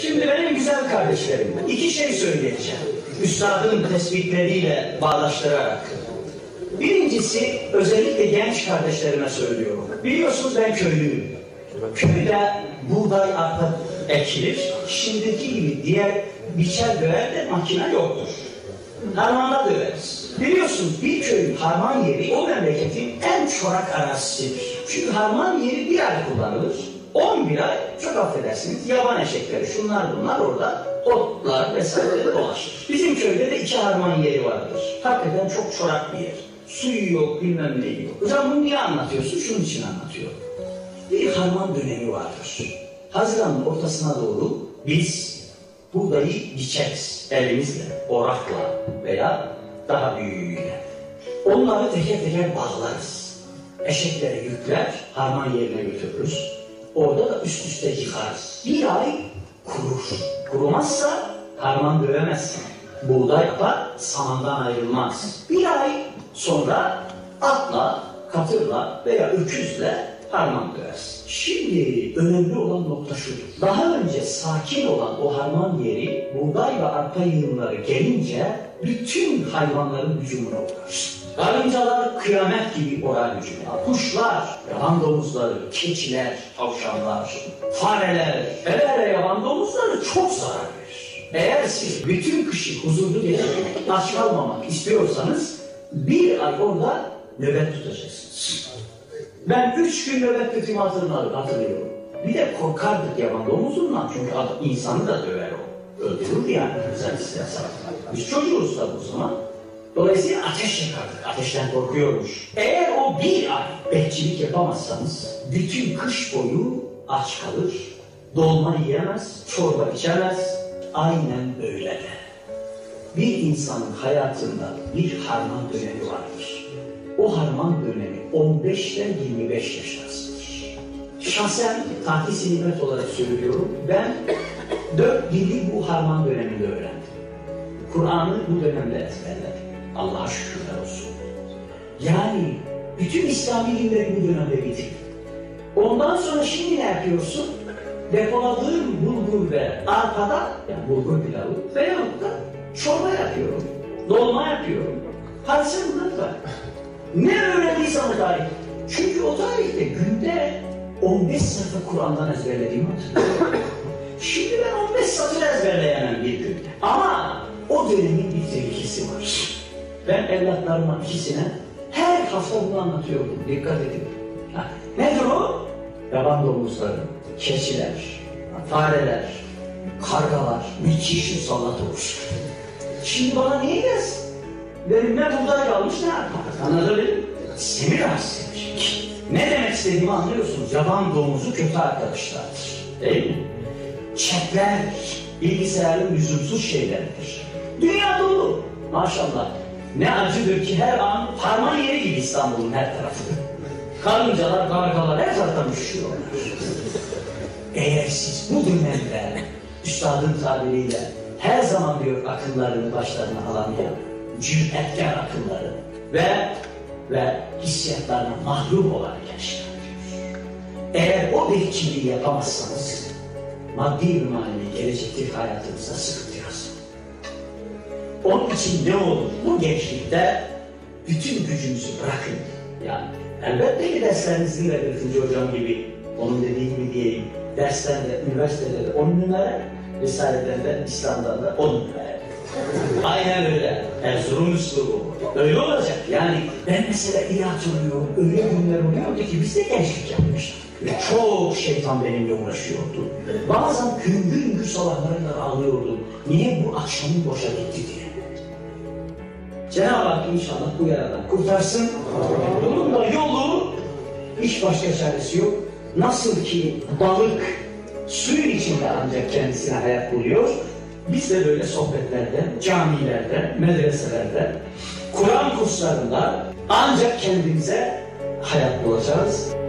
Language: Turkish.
Şimdi benim güzel kardeşlerim, iki şey söyleyeceğim. Üstadın tespitleriyle bağdaştırarak. Birincisi özellikle genç kardeşlerime söylüyorum. Biliyorsunuz ben köylüyüm. Köyde buğday arpa ekilir. Şimdiki gibi diğer biçer döver de makine yoktur. Harmanda döveriz. Biliyorsunuz bir köyün harman yeri o memleketin en çorak arazisidir. Çünkü harman yeri bir ay kullanılır. 11 ay çok affedersiniz yaban eşekleri şunlar bunlar orada otlar vesaire dolaşır. Bizim köyde de iki harman yeri vardır. Hakikaten çok çorak bir yer. Suyu yok bilmem neyi yok. Hocam bunu niye anlatıyorsun? Şunun için anlatıyorum. Bir harman dönemi vardır. Haziran'ın ortasına doğru biz buğdayı biçeriz elimizle, orakla veya daha büyüğüyle. Onları teker teker bağlarız. Eşeklere yükler, harman yerine götürürüz. Üst üste yıkarız. Bir ay kurur. Kurumazsa harman dövemezsin. Buğday yapar, samandan ayrılmaz. Bir ay sonra atla, katırla veya öküzle harman döversin. Şimdi önemli olan nokta şudur. Daha önce sakin olan o harman yeri buğday ve arpa yığınları gelince bütün hayvanların hücumuna uğrar. Karıncalar kıyamet gibi orar hücumuna. Kuşlar, yaban domuzları, keçiler, tavşanlar, fareler, hele yaban domuzları çok zarar verir. Eğer siz bütün kışı huzurlu geçirmek, aç kalmamak istiyorsanız bir ay orada nöbet tutacaksınız. Ben üç gün nöbet tutayım hatırlıyorum, hatırlıyorum. Bir de korkardık yaban domuzundan çünkü adam, insanı da döver o. Öldürür yani güzel istersen. Biz çocuğuz tabi o zaman. Dolayısıyla ateş yakardık. Ateşten korkuyormuş. Eğer o bir ay bekçilik yapamazsanız bütün kış boyu aç kalır, dolma yiyemez, çorba içemez. Aynen öyle de. Bir insanın hayatında bir harman dönemi vardır. O harman dönemi 15 ile 25 yaş arasıdır. Şahsen tahsis nimet olarak söylüyorum. Ben dört dili bu harman döneminde öğrendim. Kur'an'ı bu dönemde ezberledim. Allah'a şükürler olsun. Yani bütün İslami dinleri bu dönemde bitirdim. Ondan sonra şimdi ne yapıyorsun? Depoladığım bulgur ve arpada, yani bulgur pilavı veyahut da çorba yapıyorum, dolma yapıyorum. Bunlar var. Ne öğrendiysem o tarih. Çünkü o tarihte günde 15 sayfa Kur'an'dan ezberlediğimi hatırlıyorum. Şimdi ben 15 satır ezberleyemem bir günde. Ama o dönemin bir tehlikesi var. Ben evlatlarıma ikisine her hafta bunu anlatıyorum. Dikkat edin. Ha, nedir o? Yaban domuzları, keçiler, fareler, kargalar, müthiş musallat olur. Şimdi bana niye gelsin? Benim ne buğday kalmış ne yapar? Anladın rahatsız edecek. Ne demek istediğimi anlıyorsunuz. Yaban domuzu kötü arkadaşlardır. Değil mi? Çekler bilgisayarın lüzumsuz şeyleridir. Dünya dolu. Maşallah. Ne acıdır ki her an harman yeri gibi İstanbul'un her tarafı. Karıncalar, kargalar her taraftan üşüyorlar. Eğer siz bu dönemde üstadın tabiriyle her zaman diyor akıllarını başlarına alamayan cüretkar akılları ve ve hissiyatlarına mahrum olan gençler diyor. Eğer o bekçiliği yapamazsanız maddi bir manevi gelecektir hayatınızda sıkıntı yazın. Onun için ne olur? Bu gençlikte bütün gücünüzü bırakın. Yani elbette ki derslerinizi de Rıfıcı Hocam gibi, onun dediği gibi diyeyim, dersten de, üniversitede de on numara, Risale'den de, İslam'dan da on numara. Aynen öyle. Erzurum üslubu. Öyle olacak. Yani ben mesela ilaç oluyorum, öyle günler oluyordu ki biz de gençlik yapmışlar. Ve çok şeytan benimle uğraşıyordu. Bazen hüngür hüngür sabahlarında ağlıyordum. Niye bu akşamın boşa gitti diye. Cenab-ı Hak inşallah bu yaradan kurtarsın. Bunun da yolu hiç başka çaresi yok. Nasıl ki balık suyun içinde ancak kendisine hayat buluyor. Biz de böyle sohbetlerde, camilerde, medreselerde, Kur'an kurslarında ancak kendimize hayat bulacağız.